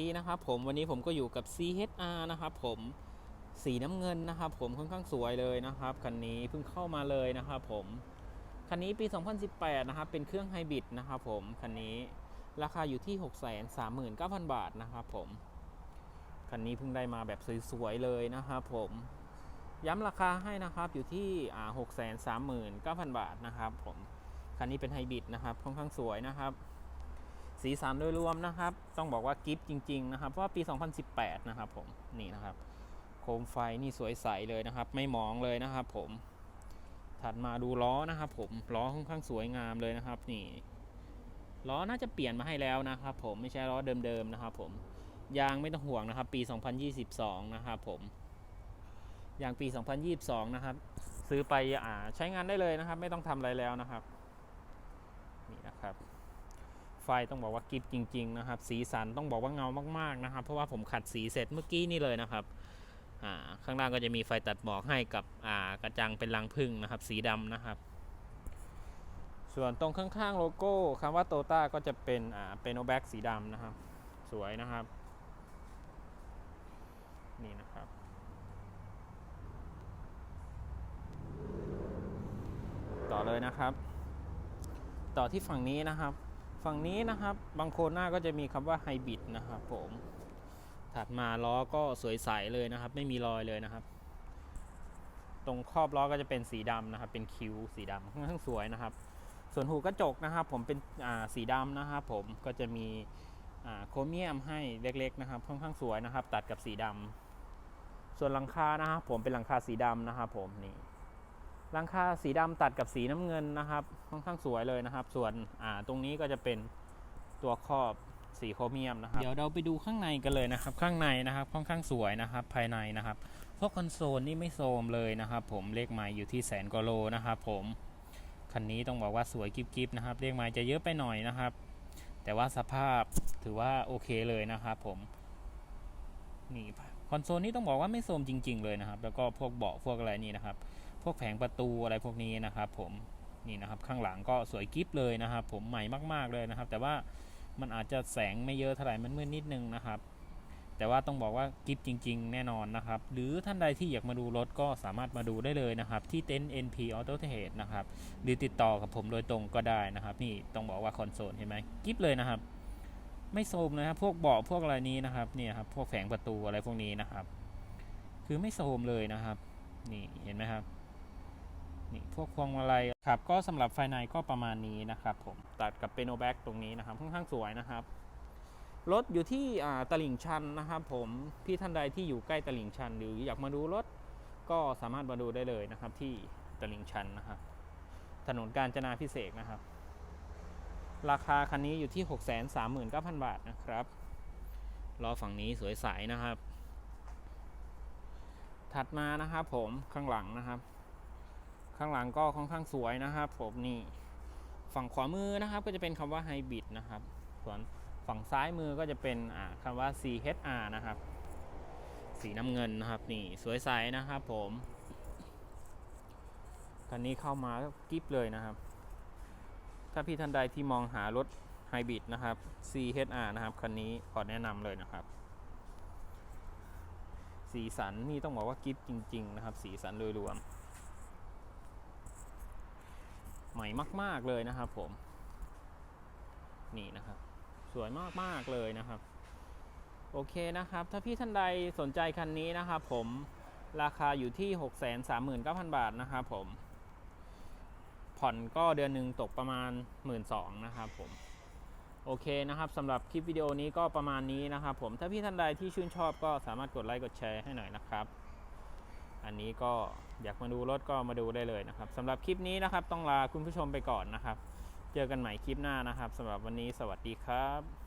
ดีนะครับผมวันนี้ผมก็อยู่กับ CHR นะครับผมสีน้ำเงินนะครับผมค่อนข้างสวยเลยนะครับคันนี้เพิ่งเข้ามาเลยนะครับผมคันนี้ปี 2018 นะครับเป็นเครื่องไฮบริดนะครับผมคันนี้ราคาอยู่ที่ 639,000 บาทนะครับผมคันนี้เพิ่งได้มาแบบสวยๆเลยนะครับผมย้ำราคาให้นะครับอยู่ที่อ่า639,000 บาทนะครับผมคันนี้เป็นไฮบริดนะครับค่อนข้างสวยนะครับ สีสันโดยรวมนะครับ ต้องบอกว่ากิฟต์จริง ๆ นะครับเพราะว่าปี 2018 นะครับผมนี่นะครับ โคมไฟนี่สวยใสเลยนะครับ ไม่มองเลยนะครับ ผมถัดมาดูล้อนะครับผมล้อค่อนข้างสวยงามเลยนะครับ นี่ล้อน่าจะเปลี่ยนมาให้แล้วนะครับ ผมไม่ใช่ล้อเดิมๆนะครับ ผมยางไม่ต้องห่วงนะครับ ปี 2022 นะครับผมยางปี 2022 นะครับ ซื้อไปอ่าใช้งานได้เลยนะครับ ไม่ต้องทำอะไรแล้วนะครับนี่นะครับ ไฟต้องบอกว่ากิฟจริง ๆ นะครับ สีสันต้องบอกว่าเงามาก ๆ นะครับ เพราะว่าผมขัดสีเสร็จเมื่อกี้นี่เลยนะครับข้างล่างก็จะมีไฟตัดหมอกให้กับกระจังเป็นรังพึ่งนะครับ สีดำนะครับ ส่วนตรงข้างๆโลโก้คำว่าโตต้าก็จะเป็นเป็นโอแบ็กสีดำนะครับ สวยนะครับ นี่นะครับต่อเลยนะครับ ต่อที่ฝั่งนี้นะครับ ฝั่งนี้นะครับบางโคนหน้าก็จะมีคำว่าไฮบริดนะครับผมถัดมาล้อก็สวยใสเลยนะครับ ไม่มีรอยเลยนะครับ ตรงครอบล้อก็จะเป็นสีดำนะครับ เป็นคิวสีดำค่อนข้างสวยนะครับ ส่วนหูกระจกนะครับ ผมเป็นสีดำนะครับผมก็จะมีโครเมียมให้เล็กๆนะครับค่อนข้างสวยนะครับ ตัดกับสีดำส่วนหลังคานะครับผมเป็นหลังคาสีดำนะครับผมนี่ หลังคาสีดำตัดกับสีน้ำเงินนะครับ ค่อนข้างสวยเลยนะครับ ส่วนอ่าตรงนี้ก็จะเป็นตัวครอบสีโครเมียมนะครับ เดี๋ยวเราไปดูข้างในกันเลยนะครับ ข้างในนะครับ ค่อนข้างสวยนะครับ ภายในนะครับพวกคอนโซลนี่ไม่โทรมเลยนะครับ ผมเลขไม้อยู่ที่แสนกว่าโลนะครับ ผมคันนี้ต้องบอกว่าสวยกิฟๆนะครับเลขไม้จะเยอะไปหน่อยนะครับ แต่ว่าสภาพถือว่าโอเคเลยนะครับ ผมนี่คอนโซลนี่ต้องบอกว่าไม่โทรมจริง ๆ เลยนะครับ แล้วก็พวกเบาะพวกอะไรนี่นะครับ พวกแผงประตูอะไรพวกนี้นะครับ ผมนี่นะครับข้างหลังก็สวยกิฟเลยนะครับ ผมใหม่มาก ๆเลยนะครับ แต่ว่ามันอาจจะแสงไม่เยอะเท่าไหร่มันมืดนิดนึงนะครับ แต่ว่าต้องบอกว่ากิฟจริง ๆ แน่นอนนะครับ หรือท่านใดที่อยากมาดูรถก็สามารถมาดูได้เลยนะครับ ที่เต็นท์ NP Auto Trade นะครับหรือติดต่อกับผมโดยตรงก็ได้นะครับ นี่ต้องบอกว่าคอนโซลเห็นไหมกิฟเลยนะครับ ไม่โซมเลยครับ พวกเบาะพวกอะไรนี้นะครับเนี่ยครับพวกแผงประตูอะไรพวกนี้นะครับ คือไม่โซมเลยนะครับ นี่เห็นไหมครับ นี่พวกพวงมาลัยครับก็สำหรับไฟในก็ประมาณนี้นะครับผมตัดกับเปโนแบ็กตรงนี้นะครับค่อนข้างสวยนะครับรถอยู่ที่ตลิ่งชันนะครับผมพี่ท่านใดที่อยู่ใกล้ตลิ่งชัน หรืออยากมาดูรถก็สามารถมาดูได้เลยนะครับที่ตลิ่งชันนะครับถนนกาญจนาพิเศษนะครับ ราคาคันนี้อยู่ที่ 639,000 บาทนะครับล้อฝั่งนี้สวยใสนะครับ ถัดมานะครับผมข้างหลังนะครับ ข้างหลังก็ค่อนข้างสวยนะครับผมนี่ฝั่งขวามือนะครับก็จะเป็นคำว่าไฮบริดนะครับส่วนฝั่งซ้ายมือก็จะเป็นอ่าว่า CHR นะครับ สีน้ำเงินนะครับนี่สวยใสนะครับผมคันนี้เข้ามาก็กิฟเลยนะครับ ถ้าพี่ท่านใดที่มองหารถไฮบริดนะครับ CHR นะครับคันนี้ขอแนะนำเลยนะครับ สีสันนี่ต้องบอกว่ากิฟจริง ๆ นะครับ สีสันโดยรวม ใหม่มาก ๆเลยนะครับ ผม นี่นะครับ สวยมากๆเลยนะครับ โอเคนะครับ ถ้าพี่ท่านใดสนใจคันนี้นะครับผมราคาอยู่ที่ 639,000 บาทนะครับผม ผ่อนก็เดือนหนึ่งตกประมาณ 1 2ื่นนะครับผมโอเคนะครับสำหรับคลิปวิดีโอนี้ก็ประมาณนี้นะครับผมถ้าพี่ท่านใดที่ชื่นชอบก็สามารถกดไลค์กดแชร์ให้หน่อยนะครับ อันนี้ก็ อยากมาดูรถก็มาดูได้เลยนะครับสำหรับคลิปนี้นะครับ ต้องลาคุณผู้ชมไปก่อนนะครับ เจอกันใหม่คลิปหน้านะครับสำหรับวันนี้สวัสดีครับ